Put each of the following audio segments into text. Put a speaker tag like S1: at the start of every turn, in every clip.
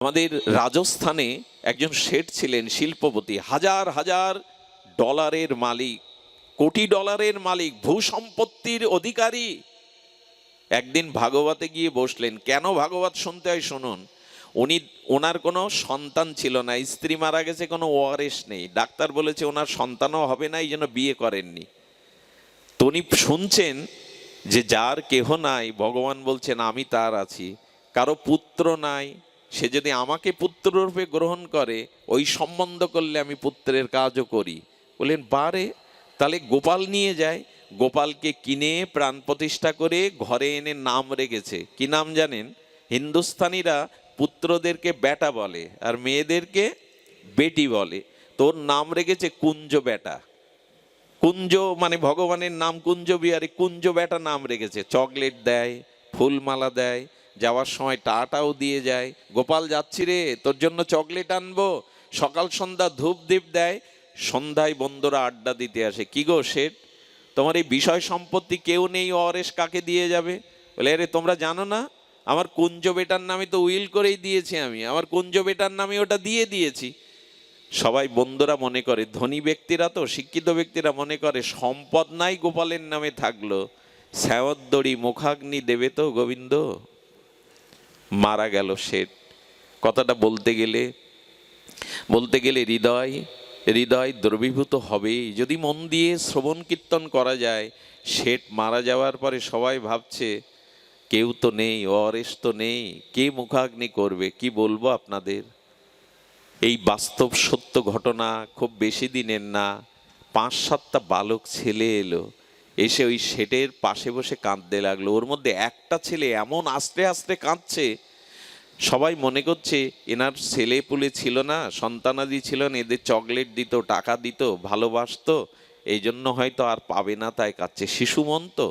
S1: আমাদের রাজস্থানে একজন শেঠ ছিলেন শিল্পপতি, হাজার হাজার ডলারের মালিক, কোটি ডলারের মালিক, ভূসম্পত্তির অধিকারী। একদিন ভাগবতে গিয়ে বসলেন, কেন ভাগবত শুনতে হয়? শুনুন। উনি, ওনার কোনো সন্তান ছিল না, স্ত্রী মারা গেছে, কোনো ওয়ারেস নেই। ডাক্তার বলেছে ওনার সন্তানও হবে না, এই জন্য বিয়ে করেননি। তো উনি শুনছেন যে যার কেহ নাই, ভগবান বলছেন, আমি তার আছি, কারও পুত্র নাই সে যদি আমাকে পুত্ররূপে গ্রহণ করে, ওই সম্বন্ধ করলে আমি পুত্রের কাজও করি। বললেন, বারে, তাহলে গোপাল নিয়ে যায়। গোপালকে কিনে প্রাণ প্রতিষ্ঠা করে ঘরে এনে নাম রেখেছে। কি নাম জানেন? হিন্দুস্তানিরা পুত্রদেরকে বেটা বলে আর মেয়েদেরকে বেটি বলে। তোর নাম রেখেছে কুঞ্জ বেটা কুঞ্জ মানে ভগবানের নাম কুঞ্জ বিহারী। কুঞ্জ বেটা নাম রেখেছে। চকলেট দেয়, ফুলমালা দেয় যাওয়ার সময় টাটাও দিয়ে যায়। গোপাল, যাচ্ছি রে, তোর জন্য চকলেট আনব। সকাল সন্ধ্যা ধূপ দীপ দেয়। সন্ধ্যায় বন্ধুরা আড্ডা দিতে আসে। কি গো শেঠ, তোমার এই বিষয় সম্পত্তি কেউ নেই, অরেশ কাকে দিয়ে যাবে? বলে, আরে, তোমরা জানো না, আমার কুঞ্জ বেটার নামে তো উইল করেই দিয়েছি আমি। আমার কুঞ্জ বেটার নামে ওটা দিয়ে দিয়েছি। সবাই বন্ধুরা মনে করে, ধনী ব্যক্তিরা তো, শিক্ষিত ব্যক্তিরা মনে করে, সম্পদ নাই গোপালের নামে থাকল। শ্যাওদ্দড়ি মুখাগ্নি দেবে তো গোবিন্দ। মারা গেল শেঠ কথাটা বলতে গেলে বলতে গেলে হৃদয় হৃদয় দ্রবীভূত হবেই। যদি মন দিয়ে শ্রবণ কীর্তন করা যায়, শেঠ মারা যাওয়ার পরে সবাই ভাবছে, কেউ তো নেই অরেস তো নেই, কে মুখাগ্নি করবে, কি বলব আপনাদের? এই বাস্তব সত্য ঘটনা খুব বেশি দিনের না, পাঁচ সাতটা বালক ছেলে এলো। এসে ওই শেটের পাশে বসে কাঁদতে লাগল। ওর মধ্যে একটা ছেলে এমন আস্তে আস্তে কাঁদছে, সবাই মনে করছে এনার ছেলে পুলে ছিল না সন্তানাদি ছিল না, এদের চকলেট দিত, টাকা দিত, ভালোবাসতো এই জন্য হয়তো আর পাবে না, তাই কাঁদছে। শিশু মন তো,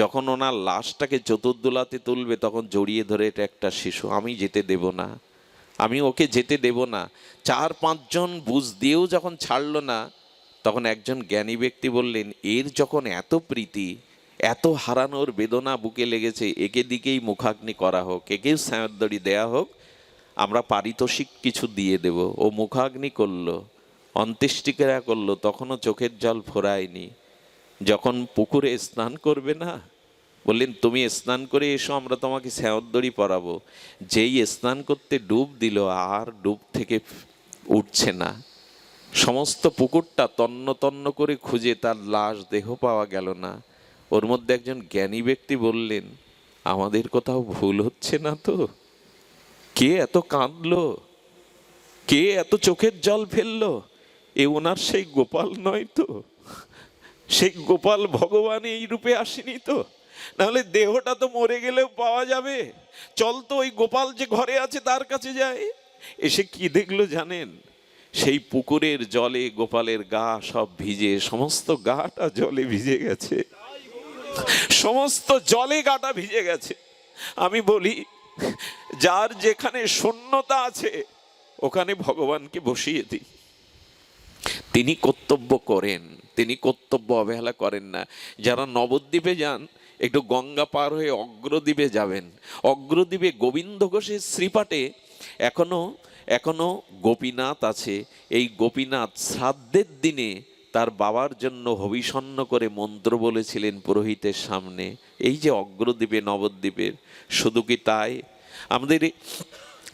S1: যখন ওনার লাশটাকে চতুর্দোলাতে তুলবে, তখন জড়িয়ে ধরে এটা একটা শিশু, আমি যেতে দেব না, আমি ওকে যেতে দেব না। চার পাঁচজন বুঝ দিয়েও যখন ছাড়লো না তখন একজন জ্ঞানী ব্যক্তি বললেন, এর যখন এত প্রীতি, এত হারানোর বেদনা বুকে লেগেছে, একে দিকেই মুখাগ্নি করা হোক একেও সায়দ্দড়ি দেয়া হোক, আমরা পারিতোষিক কিছু দিয়ে দেব। ও মুখাগ্নি করল, অন্ত্যেষ্টিক্রিয়া করল, তখনও চোখের জল ফোরায়নি। যখন পুকুরে স্নান করবে না? বললেন, তুমি স্নান করে এসো, আমরা তোমাকে স্যাঁদড়ি পরাবো। যেই স্নান করতে ডুব দিল, আর ডুব থেকে উঠছে না। সমস্ত পুকুরটা তন্ন তন্ন করে খুঁজে তার লাশ দেহ পাওয়া গেল না। ওর মধ্যে একজন জ্ঞানী ব্যক্তি বললেন, আমাদের কোথাও ভুল হচ্ছে না তো? কে এত কাঁদলো? কে এত চোখের জল ফেলল? এ ওনার সেই গোপাল নয় তো? সেই গোপাল ভগবান এই রূপে আসেনি তো? নাহলে দেহটা তো মরে গেলেও পাওয়া যাবে। চল তো ওই গোপাল যে ঘরে আছে তার কাছে যায় এসে কি দেখল জানেন? সেই পুকুরের জলে গোপালের গা সব ভিজে, সমস্ত গাটা জলে ভিজে গেছে। সমস্ত জলে গাটা ভিজে গেছে। আমি বলি, যার যেখানে শূন্যতা আছে, ওখানে ভগবানকে বসিয়ে দিই। তিনি কর্তব্য করেন, তিনি কর্তব্য অবহেলা করেন না। যারা নবদ্বীপে যান, একটু গঙ্গা পার হয়ে অগ্রদ্বীপে যাবেন। অগ্রদ্বীপে গোবিন্দ ঘোষের শ্রীপাটে এখনও এখনও গোপীনাথ আছে। এই গোপীনাথ শ্রাদ্ধের দিনে তার বাবার জন্য হবিষণ্ণ করে মন্ত্র বলেছিলেন পুরোহিতের সামনে। এই যে অগ্রদ্বীপে, নবদ্বীপের, শুধু কি তাই? আমাদের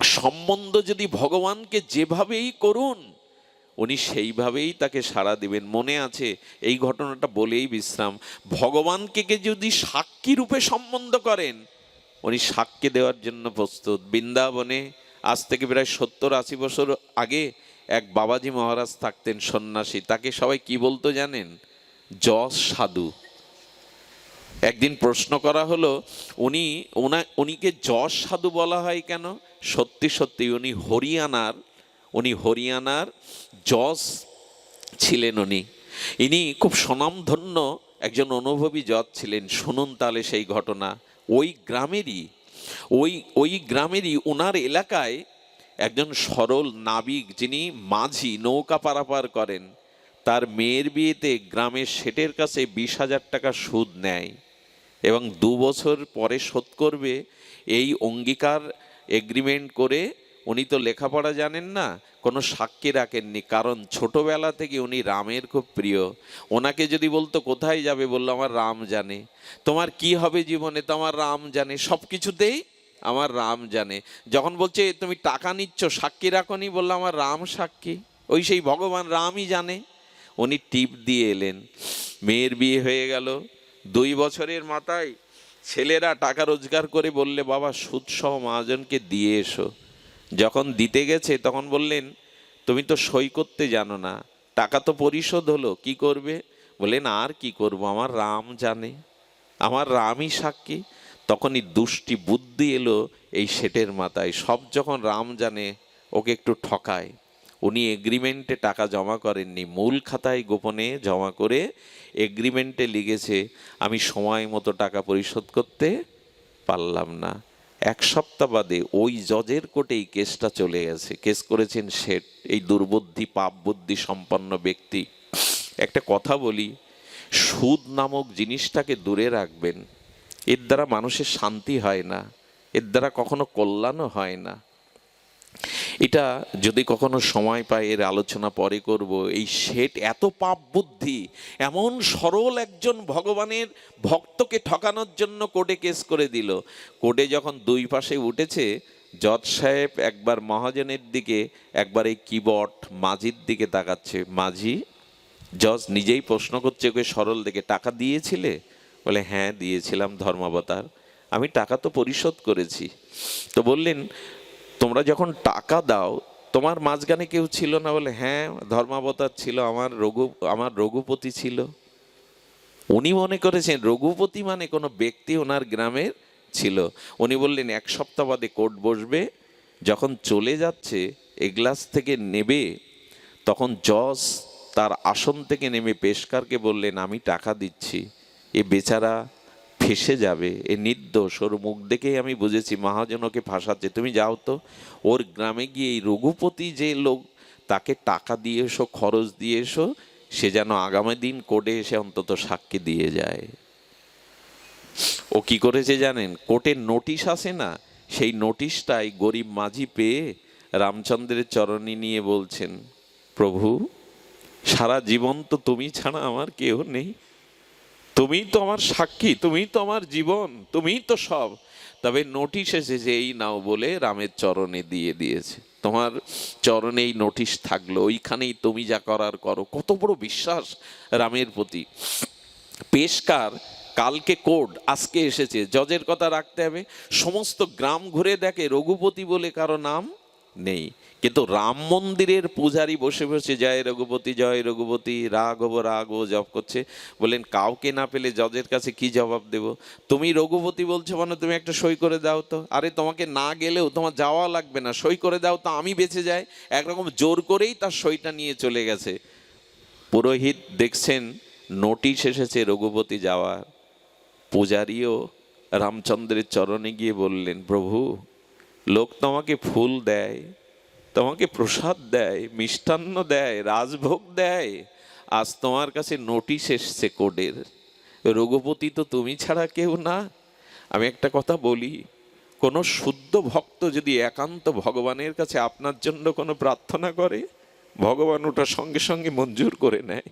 S1: সম্বন্ধ যদি ভগবানকে যেভাবেই করুন, উনি সেইভাবেই তাকে সাড়া দিবেন। মনে আছে, এই ঘটনাটা বলেই বিশ্রাম। ভগবানকে কে যদি সাক্ষী রূপে সম্বন্ধ করেন, উনি সাক্ষী দেওয়ার জন্য প্রস্তুত। বৃন্দাবনে আজ থেকে প্রায় সত্তর আশি বছর আগে এক বাবাজি মহারাজ থাকতেন সন্ন্যাসী। তাকে সবাই কি বলতো জানেন? যশ সাধু। একদিন প্রশ্ন করা হলো, উনি ওনা উনিকে যশ সাধু বলা হয় কেন? সত্যি সত্যি, উনি হরিয়ানার উনি হরিয়ানার যশ ছিলেন উনি। ইনি খুব স্বনামধন্য একজন অনুভবী জজ ছিলেন। শুনুন তাহলে সেই ঘটনা। ওই গ্রামেরই ওই ওই গ্রামেরই ওনার এলাকায় একজন সরল নাবিক যিনি মাঝি নৌকা পারাপার করেন, তার মেয়ের বিয়েতে গ্রামের সেটের কাছে বিশ হাজার টাকা সুদ নেয় এবং দু বছর পরে শোধ করবে এই অঙ্গীকার এগ্রিমেন্ট করে উনি তো লেখাপড়া জানেন না, কোনো সাক্ষী রাখেননি। কারণ ছোটবেলা থেকে উনি রামের খুব প্রিয়। ওনাকে যদি বলতো, কোথায় যাবে? বলল, আমার রাম জানে। তোমার কি হবে জীবনে? তো আমার রাম জানে। সব কিছুতেই আমার রাম জানে। যখন বলছে, তুমি টাকা নিচ্ছ, সাক্ষী রাখনি? বলল, আমার রাম সাক্ষী। ওই সেই ভগবান, রামই জানে। উনি টিপ দিয়ে এলেন। মেয়ের বিয়ে হয়ে গেল। দুই বছরের মাথায় ছেলেরা টাকা রোজগার করে বললে, বাবা সুদসহ মহাজনকে দিয়ে এসো। যখন দিতে গেছে, তখন বললেন, তুমি তো সই করতে জানো না, টাকা তো পরিশোধ হলো, কি করবে? বললেন, আর কি করব, আমার রাম জানে, আমার রামই সাক্ষী। তখনই দুষ্টি বুদ্ধি এলো এই শেটের মাথায়, সব যখন রাম জানে, ওকে একটু ঠকায়। উনি এগ্রিমেন্টে টাকা জমা করেননি, মূল খাতায় গোপনে জমা করে এগ্রিমেন্টে লিখেছে, আমি সময় মতো টাকা পরিশোধ করতে পারলাম না। এক সপ্তাহ বাদে ওই জজের কোর্টে এই কেসটা চলে গেছে। কেস করেছেন শেঠ, এই দুর্বুদ্ধি পাপ বুদ্ধি সম্পন্ন ব্যক্তি। একটা কথা বলি, সুদ নামক জিনিসটাকে দূরে রাখবেন, এর দ্বারা মানুষের শান্তি হয় না, এর দ্বারা কখনো কল্যাণও হয় না। এটা যদি কখনো সময় পাই, এর আলোচনা পরে করব। এই শেঠ এত পাপ বুদ্ধি, এমন সরল একজন ভগবানের ভক্তকে ঠকানোর জন্য কোর্টে কেস করে দিল। কোর্টে যখন দুই পাশে উঠেছে, জজ সাহেব একবার মহাজনের দিকে, একবার এই কিবট মাঝির দিকে তাকাচ্ছে। মাঝি, জজ নিজেই প্রশ্ন করছে, ওকে সরল দিকে টাকা দিয়েছিলে? বলে হ্যাঁ দিয়েছিলাম ধর্মাবতার। আমি টাকা তো পরিশোধ করেছি। তো বললেন তোমরা যখন টাকা দাও, তোমার মাঝখানে কেউ ছিল না বলে হ্যাঁ ধর্মাবতার ছিল, আমার রঘু, আমার রঘুপতি ছিল। উনি মনে করেছেন, রঘুপতি মানে কোনো ব্যক্তি ওনার গ্রামের ছিল। উনি বললেন, এক সপ্তাহ বাদে কোর্ট বসবে, যখন চলে যাচ্ছে এগ্লাস থেকে নেবে। তখন জজ তার আসন থেকে নেমে পেশকারকে বললেন, আমি টাকা দিচ্ছি। এ বেচারা ফেসে যাবে, এ নির্দোষ। ওর মুখ দেখেই আমি বুঝেছি মহাজন ওকে ফাঁসাচ্ছে। তুমি যাও তো। ওর গ্রামে গিয়ে এই রঘুপতি যে লোক, তাকে টাকা দিয়ে এসো, খরচ দিয়ে এসো, সে যেন আগামী দিন কোর্টে এসে অন্তত সাক্ষী দিয়ে যায়। ও কি করেছে জানেন? কোর্টের নোটিশ আসে না? সেই নোটিশটাই গরিব মাঝি পেয়ে রামচন্দ্রের চরণী নিয়ে বলছেন, প্রভু, সারা জীবন তো তুমি ছাড়া আমার কেউ নেই। তুমিই তো আমার সাক্ষী তুমি তো আমার জীবন, তুমিই তো সব। তবে নোটিশ এসেছে এই নাও বলে রামের চরণে দিয়ে দিয়েছে। তোমার চরণে এই নোটিশ থাকল, ওইখানেই তুমি যা করার করো। কত বড় বিশ্বাস রামের প্রতি। পেশকার, কালকে কোড আজকে এসেছে। জজের কথা রাখতে হবে। সমস্ত গ্রাম ঘুরে দেখে রঘুপতি বলে কারও নাম নেই। কিন্তু রাম মন্দিরের পূজারি বসে বসে, জয় রঘুপতি জয় রঘুপতি, রাঘব রাঘব জপ করছে। বলেন কাউকে না পেলে জজের কাছে কি জবাব দেব? তুমি রঘুপতি বলছো মানে তুমি একটা সই করে দাও তো। আরে, তোমাকে না গেলেও তোমার যাওয়া লাগবে না। সই করে দাও তো, আমি বেঁচে যাই। একরকম জোর করেই তার সইটা নিয়ে চলে গেছে। পুরোহিত দেখছেন, নোটিশ এসেছে রঘুপতি যাওয়ার। পূজারীও রামচন্দ্রের চরণে গিয়ে বললেন, প্রভু, লোক তোমাকে ফুল দেয় তোমাকে প্রসাদ দেয়, মিষ্টান্ন দেয়, রাজভোগ দেয়। আজ তোমার কাছে নোটিশ এসছে কোডের। রঘুপতি তো তুমি ছাড়া কেউ না। আমি একটা কথা বলি, কোনো শুদ্ধ ভক্ত যদি একান্ত ভগবানের কাছে আপনার জন্য কোনো প্রার্থনা করে, ভগবান ওটা সঙ্গে সঙ্গে মঞ্জুর করে নেয়,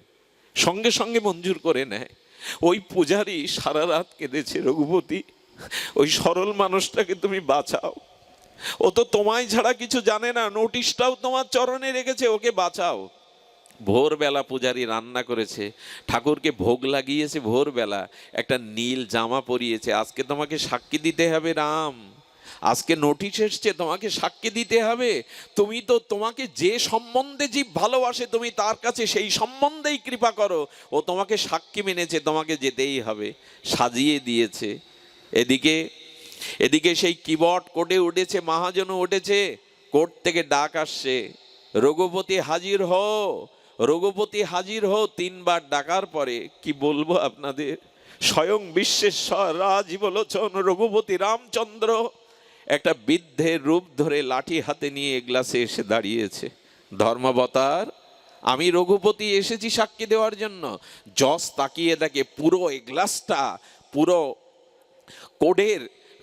S1: সঙ্গে সঙ্গে মঞ্জুর করে নেয়। ওই পূজারি সারা রাত কেঁদেছে রঘুপতি, ওই সরল মানুষটাকে তুমি বাঁচাও। ও তো তোমায় ছাড়া কিছু জানে না, নোটিশটাও তোমার চরণে রেখেছে, ওকে বাঁচাও। ভোরবেলা পূজারি রান্না করেছে, ঠাকুরকে ভোগ লাগিয়েছে ভোরবেলা, একটা নীল জামা পরিয়েছে, আজকে তোমাকে সাক্ষী দিতে হবে রাম। আজকে নোটিশ এসছে, তোমাকে সাক্ষী দিতে হবে। তুমি তো তোমাকে যে সম্বন্ধে জীব ভালোবাসে, তুমি তার কাছে সেই সম্বন্ধেই কৃপা করো। ও তোমাকে সাক্ষী মেনেছে, তোমাকে যেতেই হবে, সাজিয়ে দিয়েছে। এদিকে এদিকে সেই কিবট কোটে উঠেছে, মহাজনও উঠেছে। কোর্ট থেকে ডাক আসছে, রঘুপতি হাজির হো রঘুপতি হাজির হো তিনবার ডাকার পরে কি বলব আপনাদের? স্বয়ং বিশ্বেশ্বর রাজীবলোচন রঘুপতি রামচন্দ্র। একটা বৃদ্ধের রূপ ধরে লাঠি হাতে নিয়ে এগ্লাসে এসে দাঁড়িয়েছে। ধর্মাবতার, আমি রঘুপতি এসেছি সাক্ষী দেওয়ার জন্য। জস তাকিয়ে দেখে পুরো এগ্লাসটা পুরো কোডের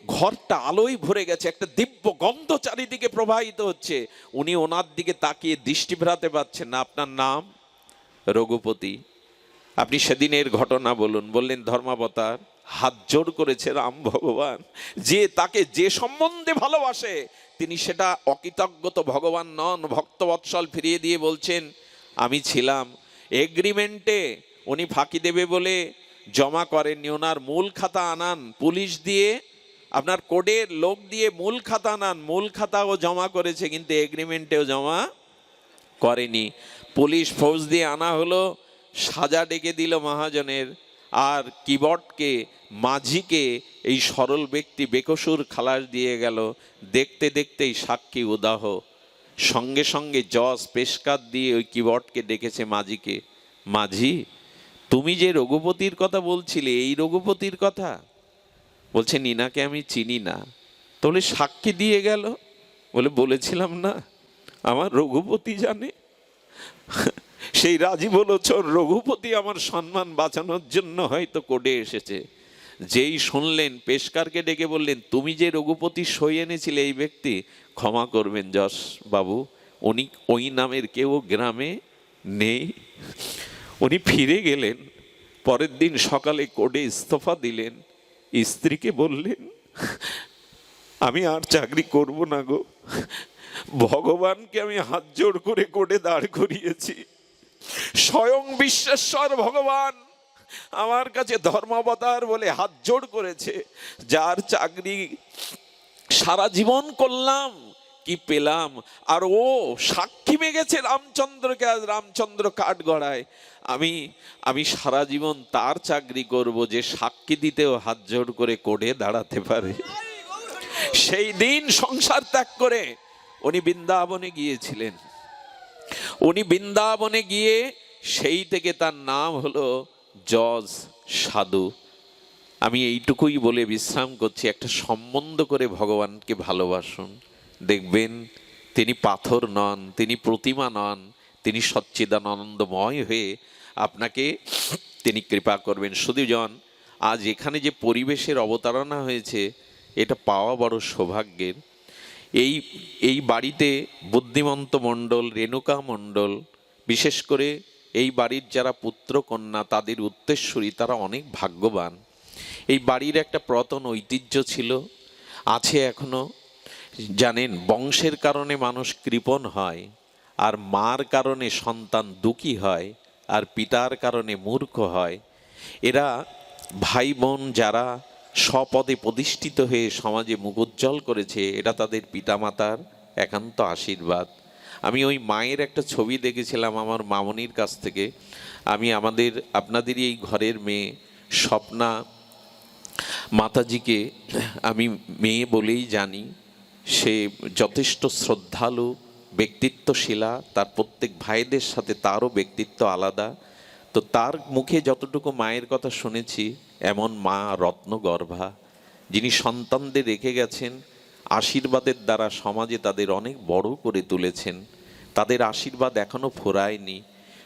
S1: ঘরটা আলোয় ভরে গেছে, একটা দিব্য গন্ধ চারিদিকে প্রবাহিত হচ্ছে। উনি ওনার দিকে তাকিয়ে দৃষ্টি ফেরাতে পারছেন না। আপনার নাম? রঘুপতি। আপনি সেদিনের ঘটনা বলুন। বললেন, ধর্মাবতার, হাত জোর করেছে রাম ভগবান। যে তাকে যে সম্বন্ধে ভালোবাসে, তিনি সেটা অকৃতজ্ঞত ভগবান নন। ভক্তবৎসল ফিরিয়ে দিয়ে বলছেন, আমি ছিলাম এগ্রিমেন্টে উনি ফাঁকি দেবে বলে জমা করেননি। ওনার মূল খাতা আনান। পুলিশ দিয়ে আপনার কোডের লোক দিয়ে মূল খাতা নান, মূল খাতাও জমা করেছে, কিন্তু এগ্রিমেন্টেও জমা করেনি। পুলিশ ফৌজ দিয়ে আনা হলো, সাজা ডেকে দিল মহাজনের, আর কিবটকে মাঝিকে, এই সরল ব্যক্তি বেকসুর খালাস দিয়ে গেল। দেখতে দেখতেই সাক্ষী উদাহ। সঙ্গে সঙ্গে জজ পেশকার দিয়ে ওই কিবটকে ডেকেছে মাঝিকে। মাঝি, তুমি যে রঘুপতির কথা বলছিলে, এই রঘুপতির কথা? বলছে, নিনাকে আমি চিনি না। তাহলে সাক্ষী দিয়ে গেল। বলে, বলেছিলাম না, আমার রঘুপতি জানে। সেই রাজীব লোচন রঘুপতি আমার সম্মান বাঁচানোর জন্য হয়তো কোডে এসেছে। যেই শুনলেন, পেশকারকে ডেকে বললেন, তুমি যে রঘুপতি সই এনেছিলে এই ব্যক্তি, ক্ষমা করবেন যশ বাবু, উনি ওই নামের কেউ গ্রামে নেই। উনি ফিরে গেলেন, পরের দিন সকালে কোডে ইস্তফা দিলেন স্ত্রীকে বললেন, আমি আর চাকরি করব না গো। ভগবানকে আমি হাত জোড় করে কোটে দাঁড় করিয়েছি। স্বয়ং বিশ্বেশ্বর ভগবান আমার কাছে ধর্মাবতার বলে হাত জোড় করেছে। যার চাকরি সারা জীবন করলাম, কি পেলাম? আর ও সাক্ষী মেগেছে রামচন্দ্রকে আজ রামচন্দ্র কাঠ গড়ায় আমি আমি সারা জীবন তার চাকরি করব যে সাক্ষী দিতেও হাত জোড় করে কোডে দাঁড়াতে পারে। সেই দিন সংসার ত্যাগ করে উনি বৃন্দাবনে গিয়েছিলেন। উনি বৃন্দাবনে গিয়ে সেই থেকে তার নাম হলো জজ সাধু। আমি এইটুকুই বলে বিশ্রাম করছি, একটা সম্বন্ধ করে ভগবানকে ভালোবাসুন। দেখবেন, তিনি পাথর নন, তিনি প্রতিমা নন, তিনি সচ্চিদানন্দময় হয়ে আপনাকে তিনি কৃপা করবেন। শুধুজন আজ এখানে যে পরিবেশের অবতারণা হয়েছে, এটা পাওয়া বড় সৌভাগ্যের। এই এই বাড়িতে বুদ্ধিমন্ত মণ্ডল, রেণুকা মণ্ডল, বিশেষ করে এই বাড়ির যারা পুত্র কন্যা, তাদের উত্তেশ্বরী তারা অনেক ভাগ্যবান। এই বাড়ির একটা প্রতন ঐতিহ্য ছিল, আছে এখনও। জানেন, বংশের কারণে মানুষ কৃপণ হয়, আর মার কারণে সন্তান দুঃখী হয়। আর পিতার কারণে মূর্খ হয়, এরা ভাই বোন যারা স্বপদে প্রতিষ্ঠিত হয়ে সমাজে মুখোজ্জ্বল করেছে এটা তাদের পিতামাতার একান্ত আশীর্বাদ। আমি ওই মায়ের একটা ছবি দেখেছিলাম আমার মামনির কাছ থেকে। আমি আমাদের, আপনাদেরই এই ঘরের মেয়ে স্বপ্না মাতাজিকে আমি মেয়ে বলেই জানি। সে যথেষ্ট শ্রদ্ধালু ব্যক্তিত্বশীলা, তার প্রত্যেক ভাইদের সাথে তারও ব্যক্তিত্ব আলাদা। তো তার মুখে যতটুকু মায়ের কথা শুনেছি, এমন মা রত্নগর্ভা, যিনি সন্তানদের রেখে গেছেন, আশীর্বাদের দ্বারা সমাজে তাদের অনেক বড় করে তুলেছেন। তাদের আশীর্বাদ এখনও ফোরায়নি।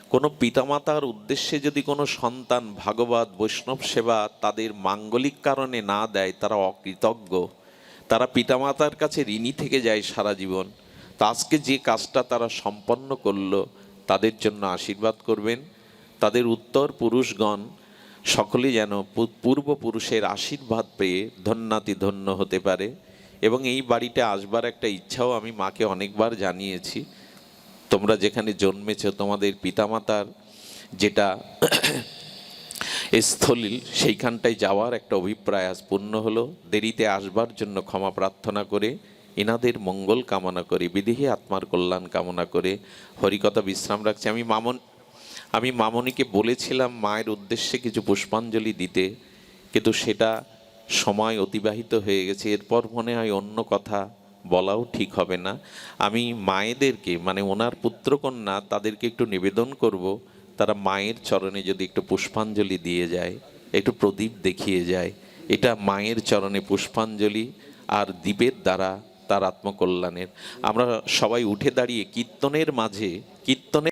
S1: কোনো পিতামাতার উদ্দেশ্যে যদি কোনো সন্তান ভাগবত, বৈষ্ণব সেবা তাদের মাঙ্গলিক কারণে না দেয়, তারা অকৃতজ্ঞ। তারা পিতামাতার কাছে ঋণী থেকে যায় সারা জীবন। তো আজকে যে কাজটা তারা সম্পন্ন করল, তাদের জন্য আশীর্বাদ করবেন। তাদের উত্তর পুরুষগণ সকলে যেন পূর্বপুরুষের আশীর্বাদ পেয়ে ধন্যাতি ধন্য হতে পারে। এবং এই বাড়িতে আসবার একটা ইচ্ছাও আমি মাকে অনেকবার জানিয়েছি। তোমরা যেখানে জন্মেছ, তোমাদের পিতামাতার যেটা স্থলীল, সেইখানটায় যাওয়ার একটা অভিপ্রায় আজ পূর্ণ হলো। দেরিতে আসবার জন্য ক্ষমা প্রার্থনা করে এনাদের মঙ্গল কামনা করে, বিদেহী আত্মার কল্যাণ কামনা করে। হরিকথা বিশ্রাম রাখছি। আমি মামন, আমি মামনিকে বলেছিলাম মায়ের উদ্দেশ্যে কিছু পুষ্পাঞ্জলি দিতে, কিন্তু সেটা সময় অতিবাহিত হয়ে গেছে। এরপর মনে হয় অন্য কথা বলাও ঠিক হবে না। আমি মায়েদেরকে মানে ওনার পুত্রকন্যা, তাদেরকে একটু নিবেদন করব, তারা মায়ের চরণে যদি একটু পুষ্পাঞ্জলি দিয়ে যায়, একটু প্রদীপ দেখিয়ে যায়, এটা মায়ের চরণে পুষ্পাঞ্জলি আর দ্বীপের দ্বারা তার আত্মকল্যাণের। আমরা সবাই উঠে দাঁড়িয়ে কীর্তনের মাঝে